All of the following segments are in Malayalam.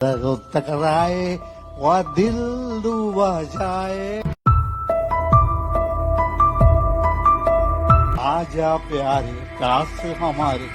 टकराए वह दिल डूबा जाए आजा प्यारे काश हमारे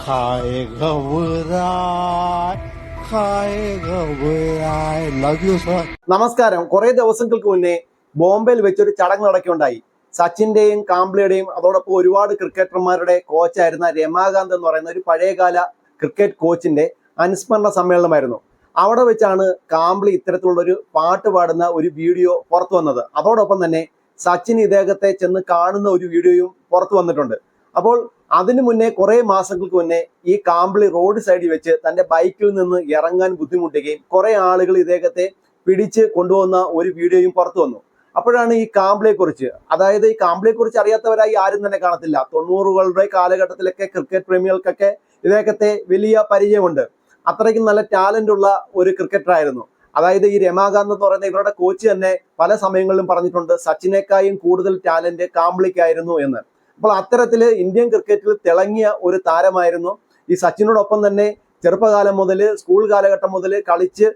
खाए घबराए खाए घबराए लव यू सर നമസ്കാരം കുറെ ദിവസങ്ങൾക്ക് മുന്നേ ബോംബെയിൽ വെച്ചൊരു ചടങ്ങ് നടക്കുകയുണ്ടായി. സച്ചിന്റെയും കാംബ്ലിയുടെയും അതോടൊപ്പം ഒരുപാട് ക്രിക്കറ്റർമാരുടെ കോച്ചായിരുന്ന രമാകാന്ത് എന്ന് പറയുന്ന ഒരു പഴയകാല ക്രിക്കറ്റ് കോച്ചിന്റെ അനുസ്മരണ സമ്മേളനമായിരുന്നു. അവിടെ വെച്ചാണ് കാംബ്ലി ഇത്തരത്തിലുള്ള ഒരു പാട്ട് പാടുന്ന ഒരു വീഡിയോ പുറത്തു വന്നത്. അതോടൊപ്പം തന്നെ സച്ചിൻ ഇദ്ദേഹത്തെ ചെന്ന് കാണുന്ന ഒരു വീഡിയോയും പുറത്തു വന്നിട്ടുണ്ട്. അപ്പോൾ അതിനു മുന്നേ കുറെ മാസങ്ങൾക്ക് മുന്നേ ഈ കാമ്പിളി റോഡ് സൈഡിൽ വെച്ച് തന്റെ ബൈക്കിൽ നിന്ന് ഇറങ്ങാൻ ബുദ്ധിമുട്ടുകയും കുറെ ആളുകൾ ഇദ്ദേഹത്തെ പിടിച്ച് കൊണ്ടുവന്ന ഒരു വീഡിയോയും പുറത്തു വന്നു. അപ്പോഴാണ് ഈ കാമ്പിളെ കുറിച്ച് അതായത് ഈ കാമ്പിളെ കുറിച്ച് അറിയാത്തവരായി ആരും തന്നെ കാണത്തില്ല. തൊണ്ണൂറുകളുടെ കാലഘട്ടത്തിലൊക്കെ ക്രിക്കറ്റ് പ്രേമികൾക്കൊക്കെ ഇദ്ദേഹത്തെ വലിയ പരിചയമുണ്ട്. അത്രയ്ക്കും നല്ല ടാലന്റ് ഉള്ള ഒരു ക്രിക്കറ്ററായിരുന്നു. അതായത് ഈ രമാകാന്ത് എന്ന് പറയുന്ന ഇവരുടെ കോച്ച് തന്നെ പല സമയങ്ങളിലും പറഞ്ഞിട്ടുണ്ട് സച്ചിനേക്കായും കൂടുതൽ ടാലന്റ് കാമ്പിളിക്കായിരുന്നു എന്ന്. അപ്പോൾ അത്തരത്തിൽ ഇന്ത്യൻ ക്രിക്കറ്റിൽ തിളങ്ങിയ ഒരു താരമായിരുന്നു. ഈ സച്ചിനോടൊപ്പം തന്നെ ചെറുപ്പകാലം മുതൽ സ്കൂൾ കാലഘട്ടം മുതൽ കളിച്ച്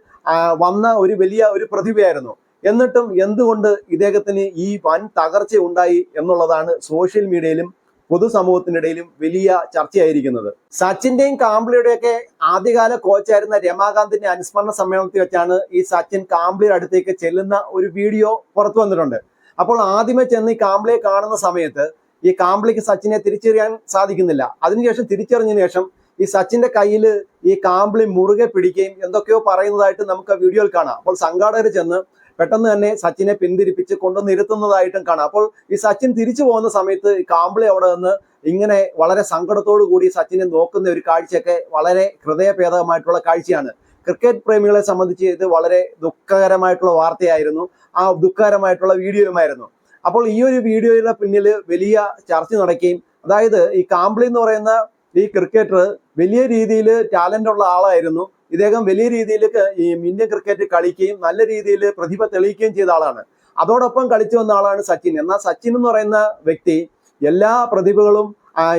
വന്ന ഒരു വലിയ ഒരു പ്രതിഭയായിരുന്നു. എന്നിട്ടും എന്തുകൊണ്ട് ഇദ്ദേഹത്തിന് ഈ വൻ തകർച്ച ഉണ്ടായി എന്നുള്ളതാണ് സോഷ്യൽ മീഡിയയിലും പൊതുസമൂഹത്തിനിടയിലും വലിയ ചർച്ചയായിരിക്കുന്നത്. സച്ചിന്റെയും കാംബ്ലിയുടെയും ഒക്കെ ആദ്യകാല കോച്ചായിരുന്ന രമാകാന്തിന്റെ അനുസ്മരണ സമ്മേളനത്തിൽ വെച്ചാണ് ഈ സച്ചിൻ കാംബ്ലിയുടെ അടുത്തേക്ക് ചെല്ലുന്ന ഒരു വീഡിയോ പുറത്തു വന്നിട്ടുണ്ട്. അപ്പോൾ ആദ്യമേ ചെന്ന് ഈ കാംബ്ലിയെ കാണുന്ന സമയത്ത് ഈ കാംബ്ലിക്ക് സച്ചിനെ തിരിച്ചറിയാൻ സാധിക്കുന്നില്ല. അതിനുശേഷം തിരിച്ചറിഞ്ഞതിന് ശേഷം ഈ സച്ചിന്റെ കയ്യിൽ ഈ കാംബ്ലി മുറുകെ പിടിക്കുകയും എന്തൊക്കെയോ പറയുന്നതായിട്ട് നമുക്ക് വീഡിയോയിൽ കാണാം. അപ്പോൾ സംഘാടകർ ചെന്ന് പെട്ടെന്ന് തന്നെ സച്ചിനെ പിന്തിരിപ്പിച്ച് കൊണ്ടുവന്ന് ഇരുത്തുന്നതായിട്ടും കാണാം. അപ്പോൾ ഈ സച്ചിൻ തിരിച്ചു പോകുന്ന സമയത്ത് കാമ്പിളി അവിടെ നിന്ന് ഇങ്ങനെ വളരെ സങ്കടത്തോടു കൂടി സച്ചിനെ നോക്കുന്ന ഒരു കാഴ്ചയൊക്കെ വളരെ ഹൃദയഭേദകമായിട്ടുള്ള കാഴ്ചയാണ്. ക്രിക്കറ്റ് പ്രേമികളെ സംബന്ധിച്ച് ഇത് വളരെ ദുഃഖകരമായിട്ടുള്ള വാർത്തയായിരുന്നു. ആ ദുഃഖകരമായിട്ടുള്ള വീഡിയോയുമായിരുന്നു. അപ്പോൾ ഈ ഒരു വീഡിയോയുടെ പിന്നിൽ വലിയ ചർച്ച നടക്കുകയും അതായത് ഈ കാംബ്ലി എന്ന് പറയുന്ന ഈ ക്രിക്കറ്റർ വലിയ രീതിയിൽ ടാലന്റ് ഉള്ള ആളായിരുന്നു. ഇദ്ദേഹം വലിയ രീതിയിൽ ഈ ഇന്ത്യൻ ക്രിക്കറ്റ് കളിക്കുകയും നല്ല രീതിയിൽ പ്രതിഭ തെളിയിക്കുകയും ചെയ്ത ആളാണ്. അതോടൊപ്പം കളിച്ചു വന്ന ആളാണ് സച്ചിൻ. എന്നാൽ സച്ചിൻ എന്ന് പറയുന്ന വ്യക്തി എല്ലാ പ്രതിഭകളും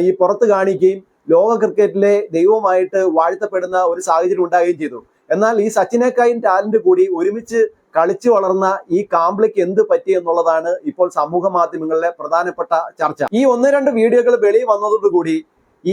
ഈ പുറത്ത് കാണിക്കുകയും ലോക ക്രിക്കറ്റിലെ ദൈവമായിട്ട് വാഴ്ത്തപ്പെടുന്ന ഒരു സാഹചര്യം ഉണ്ടാവുകയും ചെയ്തു. എന്നാൽ ഈ സച്ചിനേക്കായും ടാലന്റ് കൂടി ഒരുമിച്ച് കളിച്ചു വളർന്ന ഈ കാംബ്ലിക്ക് എന്ത് പറ്റി എന്നുള്ളതാണ് ഇപ്പോൾ സമൂഹ മാധ്യമങ്ങളിലെ പ്രധാനപ്പെട്ട ചർച്ച. ഈ ഒന്ന് രണ്ട് വീഡിയോകൾ വെളിയിൽ വന്നതോടുകൂടി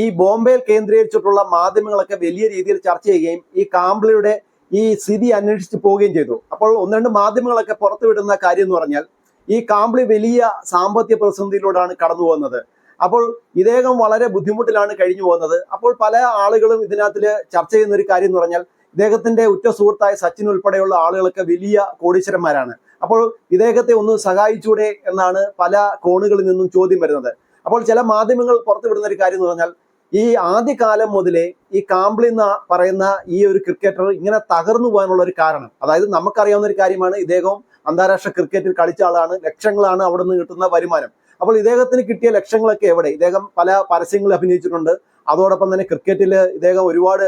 ഈ ബോംബെയിൽ കേന്ദ്രീകരിച്ചിട്ടുള്ള മാധ്യമങ്ങളൊക്കെ വലിയ രീതിയിൽ ചർച്ച ചെയ്യുകയും ഈ കാംബ്ലിയുടെ ഈ സ്ഥിതി അന്വേഷിച്ച് പോവുകയും ചെയ്തു. അപ്പോൾ ഒന്ന് രണ്ട് മാധ്യമങ്ങളൊക്കെ പുറത്തുവിടുന്ന കാര്യം എന്ന് പറഞ്ഞാൽ ഈ കാംബ്ലി വലിയ സാമ്പത്തിക പ്രതിസന്ധിയിലൂടെയാണ് കടന്നു പോകുന്നത്. അപ്പോൾ ഇദ്ദേഹം വളരെ ബുദ്ധിമുട്ടിലാണ് കഴിഞ്ഞു പോകുന്നത്. അപ്പോൾ പല ആളുകളും ഇതിനകത്തിൽ ചർച്ച ചെയ്യുന്ന ഒരു കാര്യം എന്ന് പറഞ്ഞാൽ ഇദ്ദേഹത്തിന്റെ ഉറ്റ സുഹൃത്തായ സച്ചിൻ ഉൾപ്പെടെയുള്ള ആളുകളൊക്കെ വലിയ കോടീശ്വരന്മാരാണ്. അപ്പോൾ ഇദ്ദേഹത്തെ ഒന്ന് സഹായിച്ചൂടെ എന്നാണ് പല കോണുകളിൽ നിന്നും ചോദ്യം വരുന്നത്. അപ്പോൾ ചില മാധ്യമങ്ങൾ പുറത്തുവിടുന്ന ഒരു കാര്യം എന്ന് പറഞ്ഞാൽ ഈ ആദ്യകാലം മുതലേ ഈ കാംബ്ലി എന്ന് പറയുന്ന ഈ ഒരു ക്രിക്കറ്റർ ഇങ്ങനെ തകർന്നു പോകാനുള്ള ഒരു കാരണം. അതായത് നമുക്കറിയാവുന്ന ഒരു കാര്യമാണ് ഇദ്ദേഹം അന്താരാഷ്ട്ര ക്രിക്കറ്റിൽ കളിച്ച ആളാണ് ലക്ഷങ്ങളാണ് അവിടെ നിന്ന് കിട്ടുന്ന വരുമാനം. അപ്പോൾ ഇദ്ദേഹത്തിന് കിട്ടിയ ലക്ഷങ്ങളൊക്കെ എവിടെ? ഇദ്ദേഹം പല പരസ്യങ്ങളിൽ അഭിനയിച്ചിട്ടുണ്ട്. അതോടൊപ്പം തന്നെ ക്രിക്കറ്റിൽ ഇദ്ദേഹം ഒരുപാട്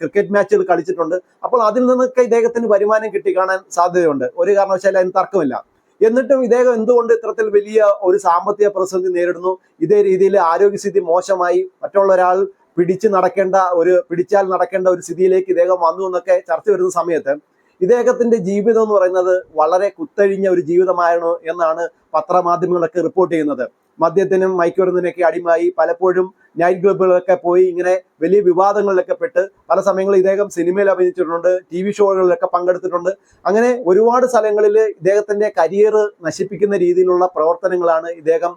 ക്രിക്കറ്റ് മാച്ചുകൾ കളിച്ചിട്ടുണ്ട്. അപ്പോൾ അതിൽ നിന്നൊക്കെ ഇദ്ദേഹത്തിന് വരുമാനം കിട്ടി കാണാൻ സാധ്യതയുണ്ട്. ഒരു കാരണവശാലും അതിന് തർക്കമില്ല. എന്നിട്ടും ഇദ്ദേഹം എന്തുകൊണ്ട് ഇത്തരത്തിൽ വലിയ ഒരു സാമ്പത്തിക പ്രതിസന്ധി നേരിടുന്നു? ഇതേ രീതിയിൽ ആരോഗ്യസ്ഥിതി മോശമായി. മറ്റുള്ള ഒരാൾ പിടിച്ചു നടക്കേണ്ട ഒരു പിടിച്ചാൽ നടക്കേണ്ട ഒരു സ്ഥിതിയിലേക്ക് ഇദ്ദേഹം വന്നു എന്നൊക്കെ ചർച്ച വരുന്ന സമയത്ത് ഇദ്ദേഹത്തിന്റെ ജീവിതം എന്ന് പറയുന്നത് വളരെ കുത്തഴിഞ്ഞ ഒരു ജീവിതമായിരുന്നു എന്നാണ് പത്രമാധ്യമങ്ങളൊക്കെ റിപ്പോർട്ട് ചെയ്യുന്നത്. മദ്യത്തിനും മയക്കുമരുന്നിനൊക്കെ അടിമായി പലപ്പോഴും നൈറ്റ് ക്ലബ്ബുകളിലൊക്കെ പോയി ഇങ്ങനെ വലിയ വിവാദങ്ങളിലൊക്കെ പെട്ട് പല സമയങ്ങളിൽ ഇദ്ദേഹം സിനിമയിൽ അഭിനയിച്ചിട്ടുണ്ട് ടി വി ഷോകളിലൊക്കെ പങ്കെടുത്തിട്ടുണ്ട്. അങ്ങനെ ഒരുപാട് സ്ഥലങ്ങളിൽ ഇദ്ദേഹത്തിന്റെ കരിയർ നശിപ്പിക്കുന്ന രീതിയിലുള്ള പ്രവർത്തനങ്ങളാണ് ഇദ്ദേഹം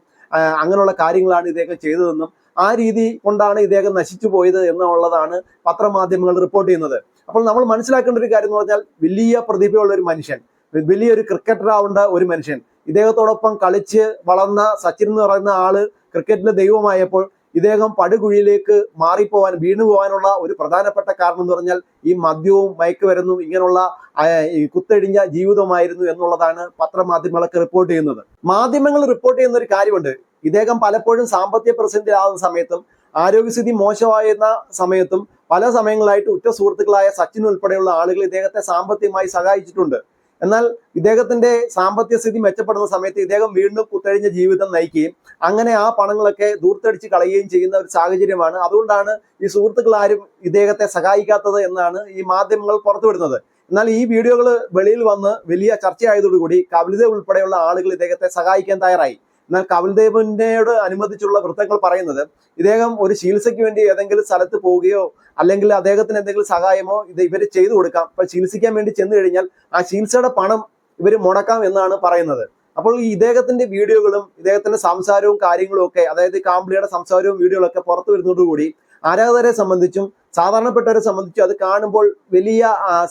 അങ്ങനെയുള്ള കാര്യങ്ങളാണ് ഇദ്ദേഹം ചെയ്തതെന്നും ആ രീതി കൊണ്ടാണ് ഇദ്ദേഹം നശിച്ചു പോയത് എന്നുള്ളതാണ് പത്രമാധ്യമങ്ങൾ റിപ്പോർട്ട് ചെയ്യുന്നത്. അപ്പോൾ നമ്മൾ മനസ്സിലാക്കേണ്ട ഒരു കാര്യം എന്ന് പറഞ്ഞാൽ വലിയ പ്രതിഭയുള്ള ഒരു മനുഷ്യൻ വലിയൊരു ക്രിക്കറ്റർ ആവേണ്ട ഒരു മനുഷ്യൻ. ഇദ്ദേഹത്തോടൊപ്പം കളിച്ച് വളർന്ന സച്ചിൻ എന്ന് പറയുന്ന ആൾ ക്രിക്കറ്റിന്റെ ദൈവമായപ്പോൾ ഇദ്ദേഹം പടുകുഴിയിലേക്ക് മാറിപ്പോവാൻ വീണു പോകാനുള്ള ഒരു പ്രധാനപ്പെട്ട കാരണം എന്ന് പറഞ്ഞാൽ ഈ മദ്യവും മയക്കുമരുന്നും ഇങ്ങനെയുള്ള കുത്തടിഞ്ഞ ജീവിതമായിരുന്നു എന്നുള്ളതാണ് പത്രമാധ്യമങ്ങളൊക്കെ റിപ്പോർട്ട് ചെയ്യുന്നത്. മാധ്യമങ്ങൾ റിപ്പോർട്ട് ചെയ്യുന്ന ഒരു കാര്യമുണ്ട്. ഇദ്ദേഹം പലപ്പോഴും സാമ്പത്തിക പ്രതിസന്ധിയിലാവുന്ന സമയത്തും ആരോഗ്യസ്ഥിതി മോശമായിരുന്ന സമയത്തും പല സമയങ്ങളായിട്ട് ഉറ്റ സുഹൃത്തുക്കളായ സച്ചിൻ ഉൾപ്പെടെയുള്ള ആളുകൾ ഇദ്ദേഹത്തെ സാമ്പത്തികമായി സഹായിച്ചിട്ടുണ്ട്. എന്നാൽ ഇദ്ദേഹത്തിന്റെ സാമ്പത്തിക സ്ഥിതി മെച്ചപ്പെടുന്ന സമയത്ത് ഇദ്ദേഹം വീണ്ടും കുത്തഴിഞ്ഞ ജീവിതം നയിക്കുകയും അങ്ങനെ ആ പണങ്ങളൊക്കെ ദൂർത്തടിച്ച് കളയുകയും ചെയ്യുന്ന ഒരു സാഹചര്യമാണ്. അതുകൊണ്ടാണ് ഈ സുഹൃത്തുക്കൾ ആരും ഇദ്ദേഹത്തെ സഹായിക്കാത്തത് എന്നാണ് ഈ മാധ്യമങ്ങൾ പുറത്തുവിടുന്നത്. എന്നാൽ ഈ വീഡിയോകൾ വെളിയിൽ വന്ന് വലിയ ചർച്ചയായതോടുകൂടി കവിത ഉൾപ്പെടെയുള്ള ആളുകൾ ഇദ്ദേഹത്തെ സഹായിക്കാൻ തയ്യാറായി. എന്നാൽ കപിൽദേവിനോട് അനുബന്ധിച്ചുള്ള വൃത്തങ്ങൾ പറയുന്നത് ഇദ്ദേഹം ഒരു ചികിത്സയ്ക്ക് വേണ്ടി ഏതെങ്കിലും സ്ഥലത്ത് പോവുകയോ അല്ലെങ്കിൽ അദ്ദേഹത്തിന് എന്തെങ്കിലും സഹായമോ ഇത് ഇവർ ചെയ്തു കൊടുക്കാം. അപ്പൊ ചികിത്സിക്കാൻ വേണ്ടി ചെന്നു കഴിഞ്ഞാൽ ആ ചികിത്സയുടെ പണം ഇവർ മുടക്കാം എന്നാണ് പറയുന്നത്. അപ്പോൾ ഈ ഇദ്ദേഹത്തിന്റെ വീഡിയോകളും ഇദ്ദേഹത്തിന്റെ സംസാരവും കാര്യങ്ങളും ഒക്കെ അതായത് കാമ്പിളിയുടെ സംസാരവും വീഡിയോകളൊക്കെ പുറത്തു വരുന്നതോടുകൂടി ആരാധകരെ സംബന്ധിച്ചും സാധാരണപ്പെട്ടവരെ സംബന്ധിച്ചും അത് കാണുമ്പോൾ വലിയ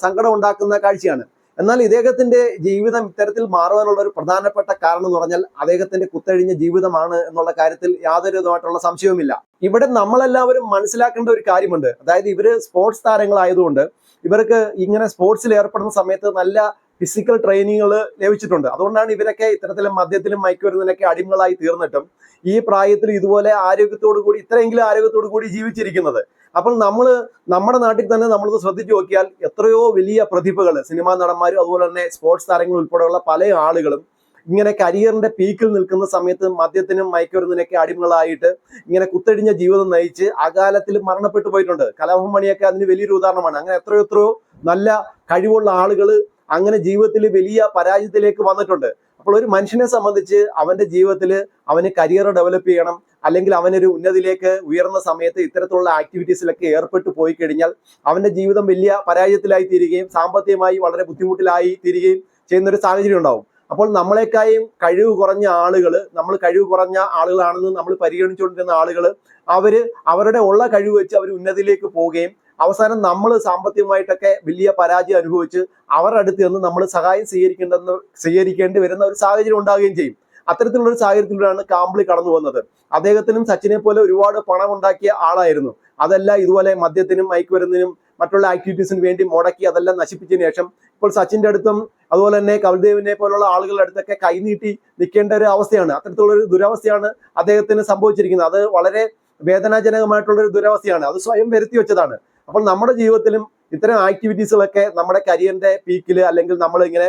സങ്കടം ഉണ്ടാക്കുന്ന കാഴ്ചയാണ്. എന്നാൽ ഇദ്ദേഹത്തിന്റെ ജീവിതം ഇത്തരത്തിൽ മാറുവാനുള്ള ഒരു പ്രധാനപ്പെട്ട കാരണം എന്ന് പറഞ്ഞാൽ അദ്ദേഹത്തിന്റെ കുത്തഴിഞ്ഞ ജീവിതമാണ് എന്നുള്ള കാര്യത്തിൽ യാതൊരു വിധമായിട്ടുള്ള സംശയവുമില്ല. ഇവിടെ നമ്മളെല്ലാവരും മനസ്സിലാക്കേണ്ട ഒരു കാര്യമുണ്ട്. അതായത് ഇവർ സ്പോർട്സ് താരങ്ങളായതുകൊണ്ട് ഇവർക്ക് ഇങ്ങനെ സ്പോർട്സിൽ ഏർപ്പെടുന്ന സമയത്ത് നല്ല ഫിസിക്കൽ ട്രെയിനിങ്ങുകൾ ലഭിച്ചിട്ടുണ്ട് അതുകൊണ്ടാണ് ഇവരൊക്കെ ഇത്തരത്തിലും മദ്യത്തിലും മയക്കുമരുന്നിനൊക്കെ അടിമകളായി തീർന്നിട്ടും ഈ പ്രായത്തിൽ ഇതുപോലെ ആരോഗ്യത്തോടു കൂടി ഇത്രയെങ്കിലും ആരോഗ്യത്തോടു കൂടി ജീവിച്ചിരിക്കുന്നത്. അപ്പോൾ നമ്മൾ നമ്മുടെ നാട്ടിൽ തന്നെ നമ്മളത് ശ്രദ്ധിച്ചു നോക്കിയാൽ എത്രയോ വലിയ പ്രതിഭകൾ സിനിമാ നടന്മാരും അതുപോലെ തന്നെ സ്പോർട്സ് താരങ്ങൾ ഉൾപ്പെടെയുള്ള പല ആളുകളും ഇങ്ങനെ കരിയറിന്റെ പീക്കിൽ നിൽക്കുന്ന സമയത്ത് മദ്യത്തിനും മയക്കുമരുന്നിനൊക്കെ അടിമകളായിട്ട് ഇങ്ങനെ കുത്തടിഞ്ഞ ജീവിതം നയിച്ച് അകാലത്തിൽ മരണപ്പെട്ടു പോയിട്ടുണ്ട്. കലാഭവൻ മണിയൊക്കെ അതിന് വലിയൊരു ഉദാഹരണമാണ്. അങ്ങനെ എത്രയോ എത്രയോ നല്ല കഴിവുള്ള ആളുകൾ അങ്ങനെ ജീവിതത്തിൽ വലിയ പരാജയത്തിലേക്ക് വന്നിട്ടുണ്ട്. അപ്പോൾ ഒരു മനുഷ്യനെ സംബന്ധിച്ച് അവന്റെ ജീവിതത്തിൽ അവന് കരിയർ ഡെവലപ്പ് ചെയ്യണം അല്ലെങ്കിൽ അവനൊരു ഉന്നതിയിലേക്ക് ഉയർന്ന സമയത്ത് ഇത്തരത്തിലുള്ള ആക്ടിവിറ്റീസിലൊക്കെ ഏർപ്പെട്ടു പോയി കഴിഞ്ഞാൽ അവന്റെ ജീവിതം വലിയ പരാജയത്തിലായി തീരുകയും സാമ്പത്തികമായി വളരെ ബുദ്ധിമുട്ടിലായി തീരുകയും ചെയ്യുന്ന ഒരു സാഹചര്യം ഉണ്ടാവും. അപ്പോൾ നമ്മളെക്കായും കഴിവ് കുറഞ്ഞ ആളുകൾ നമ്മൾ കഴിവ് കുറഞ്ഞ ആളുകളാണെന്ന് നമ്മൾ പരിഗണിച്ചുകൊണ്ടിരുന്ന ആളുകൾ അവർ അവരുടെ ഉള്ള കഴിവ് വെച്ച് അവർ ഉന്നതിയിലേക്ക് പോവുകയും അവസാനം നമ്മൾ സാമ്പത്തികമായിട്ടൊക്കെ വലിയ പരാജയം അനുഭവിച്ച് അവരുടെ അടുത്ത് നിന്ന് നമ്മൾ സഹായം സ്വീകരിക്കേണ്ടെന്ന് സ്വീകരിക്കേണ്ടി വരുന്ന ഒരു സാഹചര്യം ഉണ്ടാവുകയും ചെയ്യും. അത്തരത്തിലുള്ള ഒരു സാഹചര്യത്തിലൂടെയാണ് കാമ്പിളി കടന്നു വന്നത് അദ്ദേഹത്തിനും സച്ചിനെ പോലെ ഒരുപാട് പണം ഉണ്ടാക്കിയ ആളായിരുന്നു. അതല്ല ഇതുപോലെ മദ്യത്തിനും മയക്കുമരുന്നിനും മറ്റുള്ള ആക്ടിവിറ്റീസിന് വേണ്ടി മുടക്കി അതെല്ലാം നശിപ്പിച്ചതിന് ശേഷം ഇപ്പോൾ സച്ചിന്റെ അടുത്തും അതുപോലെ തന്നെ കപിൽദേവിനെ പോലുള്ള ആളുകളുടെ അടുത്തൊക്കെ കൈനീട്ടി നിൽക്കേണ്ട ഒരു അവസ്ഥയാണ്. അത്തരത്തിലുള്ള ഒരു ദുരവസ്ഥയാണ് അദ്ദേഹത്തിന് സംഭവിച്ചിരിക്കുന്നത്. അത് വളരെ വേദനാജനകമായിട്ടുള്ള ഒരു ദുരവസ്ഥയാണ്. അത് സ്വയം വരുത്തി വെച്ചതാണ്. അപ്പോൾ നമ്മുടെ ജീവിതത്തിലും ഇത്തരം ആക്ടിവിറ്റീസുകളൊക്കെ നമ്മുടെ കരിയറിന്റെ പീക്കിൽ അല്ലെങ്കിൽ നമ്മൾ ഇങ്ങനെ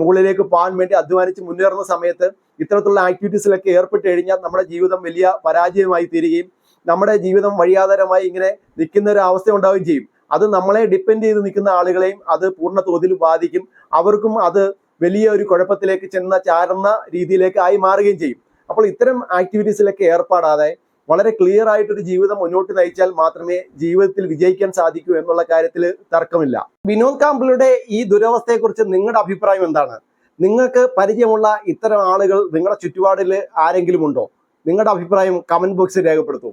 മുകളിലേക്ക് പോകാൻ വേണ്ടി അധ്വാനിച്ച് മുന്നേറുന്ന സമയത്ത് ഇത്തരത്തിലുള്ള ആക്ടിവിറ്റീസിലൊക്കെ ഏർപ്പെട്ട് കഴിഞ്ഞാൽ നമ്മുടെ ജീവിതം വലിയ പരാജയമായി തീരുകയും നമ്മുടെ ജീവിതം വഴിയാധാരമായി ഇങ്ങനെ നിൽക്കുന്ന ഒരു അവസ്ഥ ഉണ്ടാവുകയും ചെയ്യും. അത് നമ്മളെ ഡിപ്പെൻഡ് ചെയ്ത് നിൽക്കുന്ന ആളുകളെയും അത് പൂർണ തോതിൽ ബാധിക്കും. അവർക്കും അത് വലിയ ഒരു കുഴപ്പത്തിലേക്ക് ചെന്ന ചാരുന്ന രീതിയിലേക്ക് ആയി മാറുകയും ചെയ്യും. അപ്പോൾ ഇത്തരം ആക്ടിവിറ്റീസിലൊക്കെ ഏർപ്പാടാതെ വളരെ ക്ലിയർ ആയിട്ടൊരു ജീവിതം മുന്നോട്ട് നയിച്ചാൽ മാത്രമേ ജീവിതത്തിൽ വിജയിക്കാൻ സാധിക്കൂ എന്നുള്ള കാര്യത്തിൽ തർക്കമില്ല. വിനോദ് കാമ്പിളുടെ ഈ ദുരവസ്ഥയെക്കുറിച്ച് നിങ്ങളുടെ അഭിപ്രായം എന്താണ്? നിങ്ങൾക്ക് പരിചയമുള്ള ഇത്തരം ആളുകൾ നിങ്ങളുടെ ചുറ്റുപാടിൽ ആരെങ്കിലും ഉണ്ടോ? നിങ്ങളുടെ അഭിപ്രായം കമന്റ് ബോക്സിൽ രേഖപ്പെടുത്തൂ.